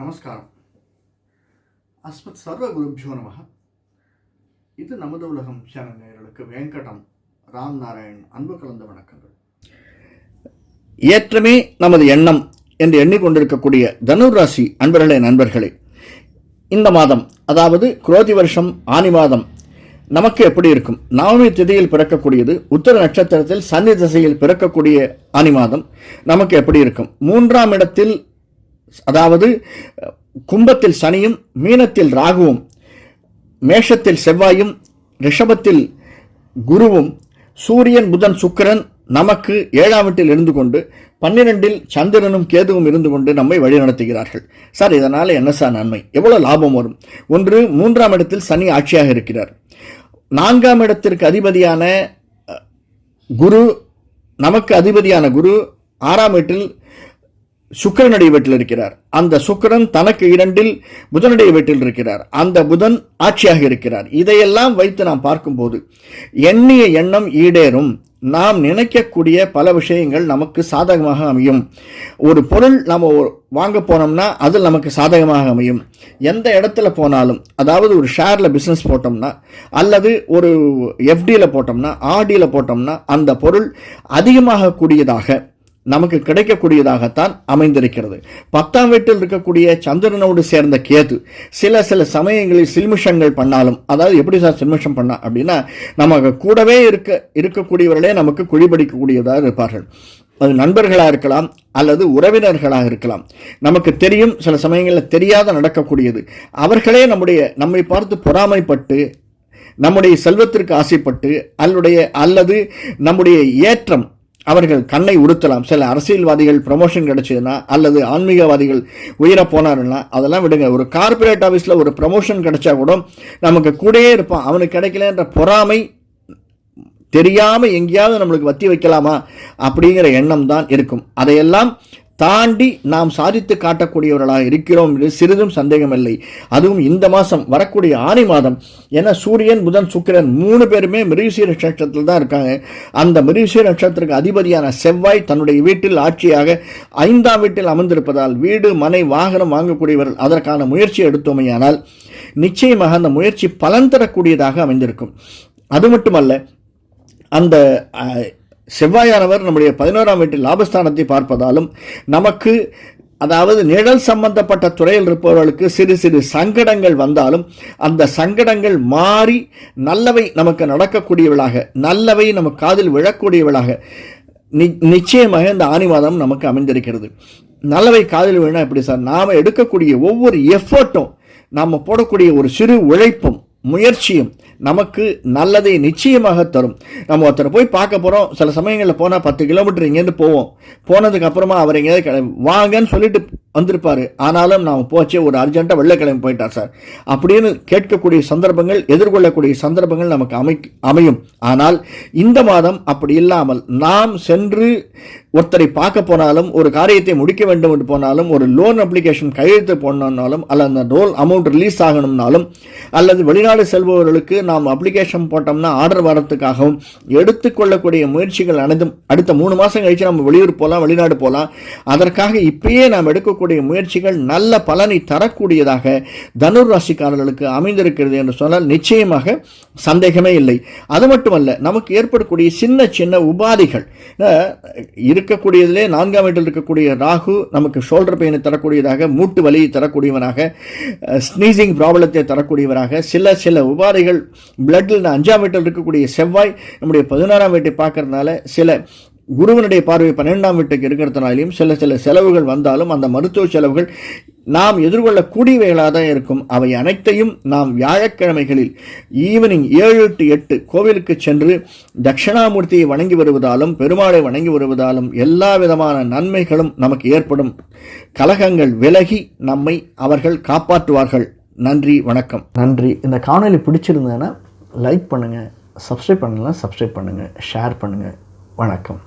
நமஸ்காரம். அஸ்மத் சர்வ குருபியோ நமக இது நமது உலகம் சேனல் நேயர்களுக்கு வெங்கடம் ராம் நாராயண் அன்பு கலந்த வணக்கங்கள். ஏற்றமே நமது எண்ணம் என்று எண்ணிக்கொண்டிருக்கக்கூடிய தனுராசி அன்பர்களே நண்பர்களே இந்த மாதம் அதாவது குரோதி வருஷம் ஆனி மாதம் நமக்கு எப்படி இருக்கும்? நவமி திதியில் பிறக்கக்கூடியது உத்தர நட்சத்திரத்தில் சன்னி திசையில் பிறக்கக்கூடிய ஆனி மாதம் நமக்கு எப்படி இருக்கும்? மூன்றாம் இடத்தில் அதாவது கும்பத்தில் சனியும் மீனத்தில் ராகுவும் மேஷத்தில் செவ்வாயும் ரிஷபத்தில் குருவும் சூரியன் புதன் சுக்கிரன் நமக்கு ஏழாம் வீட்டில் இருந்து கொண்டு பன்னிரெண்டில் சந்திரனும் கேதுவும் இருந்து கொண்டு நம்மை வழிநடத்துகிறார்கள் சார் இதனால் என்ன சார் நன்மை? எவ்வளோ லாபம் வரும்? ஒன்று மூன்றாம் இடத்தில் சனி ஆட்சியாக இருக்கிறார். நான்காம் இடத்திற்கு அதிபதியான குரு நமக்கு அதிபதியான குரு ஆறாம் வீட்டில் சுக்கரனுடைய வீட்டில் இருக்கிறார். அந்த சுக்கிரன் தனக்கு இரண்டில் புதனுடைய வீட்டில் இருக்கிறார். அந்த புதன் ஆட்சியாக இருக்கிறார். இதையெல்லாம் வைத்து நாம் பார்க்கும்போது எண்ணிய எண்ணம் ஈடேறும். நாம் நினைக்கக்கூடிய பல விஷயங்கள் நமக்கு சாதகமாக அமையும். ஒரு பொருள் நம்ம வாங்க போனோம்னா அது நமக்கு சாதகமாக அமையும். எந்த இடத்துல போனாலும் அதாவது ஒரு ஷேரில் பிஸ்னஸ் போட்டோம்னா அல்லது ஒரு எஃப்டியில் போட்டோம்னா ஆர்டியில் போட்டோம்னா அந்த பொருள் அதிகமாக கூடியதாக நமக்கு கிடைக்கக்கூடியதாகத்தான் அமைந்திருக்கிறது. பத்தாம் வீட்டில் இருக்கக்கூடிய சந்திரனோடு சேர்ந்த கேது சில சில சமயங்களில் சில்மிஷங்கள் பண்ணாலும் அதாவது எப்படி சார் சில்மிஷம் பண்ணா அப்படின்னா நமக்கு கூடவே இருக்க இருக்கக்கூடியவர்களே நமக்கு குழிபடிக்கக்கூடியதாக இருப்பார்கள். அது நண்பர்களாக இருக்கலாம் அல்லது உறவினர்களாக இருக்கலாம். நமக்கு தெரியும் சில சமயங்களில் தெரியாத நடக்கக்கூடியது. அவர்களே நம்முடைய நம்மை பார்த்து பொறாமைப்பட்டு நம்முடைய செல்வத்திற்கு ஆசைப்பட்டு அல்லுடைய அல்லது நம்முடைய ஏற்றம் அவர்கள் கண்ணை உடுத்தலாம். சில அரசியல்வாதிகள் ப்ரமோஷன் கிடைச்சதுன்னா அல்லது ஆன்மீகவாதிகள் உயர போனாருன்னா அதெல்லாம் விடுங்க. ஒரு கார்ப்பரேட் ஆஃபீஸில் ஒரு ப்ரமோஷன் கிடைச்சா கூட நமக்கு கூடயே இருப்பான். அவனுக்கு கிடைக்கலன்ற பொறாமை தெரியாமல் எங்கேயாவது நம்மளுக்கு வத்தி வைக்கலாமா அப்படிங்கிற எண்ணம் தான் இருக்கும். அதையெல்லாம் தாண்டி நாம் சாதித்து காட்டக்கூடியவர்களாக இருக்கிறோம் என்று சிறிதும் சந்தேகமில்லை. அதுவும் இந்த மாதம் வரக்கூடிய ஆணி மாதம். ஏன்னா சூரியன் புதன் சுக்கிரன் மூணு பேருமே மிருகசீர நட்சத்திரத்தில் தான் இருக்காங்க. அந்த மிருகசீர நட்சத்திரத்துக்கு அதிபதியான செவ்வாய் தன்னுடைய வீட்டில் ஆட்சியாக ஐந்தாம் வீட்டில் அமர்ந்திருப்பதால் வீடு மனை வாகனம் வாங்கக்கூடியவர்கள் அதற்கான முயற்சி எடுத்தோமையானால் நிச்சயமாக அந்த முயற்சி பலன் தரக்கூடியதாக அமைந்திருக்கும். அது மட்டுமல்ல அந்த செவ்வாயானவர் நம்முடைய பதினோராம் வீட்டில் லாபஸ்தானத்தை பார்ப்பதாலும் நமக்கு அதாவது நிழல் சம்பந்தப்பட்ட துறையில் இருப்பவர்களுக்கு சிறு சிறு சங்கடங்கள் வந்தாலும் அந்த சங்கடங்கள் மாறி நல்லவை நமக்கு நடக்கக்கூடியவளாக நல்லவை நம்ம காதில் விழக்கூடியவளாக நி நிச்சயமாக இந்த ஆணி மாதம் நமக்கு அமைந்திருக்கிறது. நல்லவை காதில் விழா எப்படி சார்? நாம் எடுக்கக்கூடிய ஒவ்வொரு எஃபர்ட்டும் நாம் போடக்கூடிய ஒரு சிறு உழைப்பும் முயற்சியும் நமக்கு நல்லதை நிச்சயமாக தரும். நம்ம ஒருத்தரை போய் பார்க்க போகிறோம் சில சமயங்களில் போனால் பத்து கிலோமீட்டர் இங்கேருந்து போவோம். போனதுக்கப்புறமா அவர் எங்கேயாவது கிளம்பி வாங்கன்னு சொல்லிட்டு வந்திருப்பார். ஆனாலும் நாம் போச்சே ஒரு அர்ஜென்ட்டாக வெள்ளைக்கிழமை போயிட்டார் சார். அப்படின்னு கேட்கக்கூடிய சந்தர்ப்பங்கள் எதிர்கொள்ளக்கூடிய சந்தர்ப்பங்கள் நமக்கு அமை அமையும். ஆனால் இந்த மாதம் அப்படி இல்லாமல் நாம் சென்று ஒருத்தரை பார்க்க போனாலும் ஒரு காரியத்தை முடிக்க வேண்டும் என்று போனாலும் ஒரு லோன் அப்ளிகேஷன் கையெழுத்து போடணும்னாலும் அல்லது அந்த லோன் அமௌண்ட் ரிலீஸ் ஆகணும்னாலும் அல்லது வெளிநாடு செல்பவர்களுக்கு நாம் அப்ளிகேஷன் போட்டோம்னா ஆர்டர் வரத்துக்காகவும் எடுத்துக்கொள்ளக்கூடிய முயற்சிகள் அனைத்தும் அடுத்த மூணு மாதம் கழிச்சு நம்ம வெளியூர் போகலாம் வெளிநாடு போகலாம் அதற்காக இப்பயே நாம் எடுக்கக்கூடிய முயற்சிகள் நல்ல பலனை தரக்கூடியதாக தனுர் ராசிக்காரர்களுக்கு அமைந்திருக்கிறது என்று சொன்னால் நிச்சயமாக சந்தேகமே இல்லை. அது மட்டுமல்ல நமக்கு ஏற்படக்கூடிய சின்ன சின்ன உபாதைகள். அஹ், இருக்கக்கூடியதிலே நான்காம் வீட்டில் இருக்கக்கூடிய ராகு நமக்கு ஷோல்டர் பெயினை தரக்கூடியதாக மூட்டு வலியை தரக்கூடியவனாக ஸ்னீசிங் ப்ராப்ளத்தை தரக்கூடியவராக சில சில உபாதைகள் பிளட்டில் அஞ்சாம் வீட்டில் இருக்கக்கூடிய செவ்வாய் நம்முடைய பதினாறாம் வீட்டை பார்க்கறதுனால சில குருவனுடைய பார்வை பன்னிரெண்டாம் வீட்டுக்கு இருக்கிறதுனாலையும் சில சில செலவுகள் வந்தாலும் அந்த மருத்துவ செலவுகள் நாம் எதிர்கொள்ளக்கூடியவைகளாக தான் இருக்கும். அவை அனைத்தையும் நாம் வியாழக்கிழமைகளில் ஈவினிங் ஏழு டு எட்டு கோவிலுக்கு சென்று தட்சிணாமூர்த்தியை வணங்கி வருவதாலும் பெருமாளை வணங்கி வருவதாலும் எல்லா விதமான நன்மைகளும் நமக்கு ஏற்படும். கலகங்கள் விலகி நம்மை அவர்கள் காப்பாற்றுவார்கள். நன்றி வணக்கம். நன்றி. இந்த காணொலி பிடிச்சிருந்ததுன்னா லைக் பண்ணுங்கள் சப்ஸ்கிரைப் பண்ணலாம் சப்ஸ்கிரைப் பண்ணுங்கள் ஷேர் பண்ணுங்கள் வணக்கம்.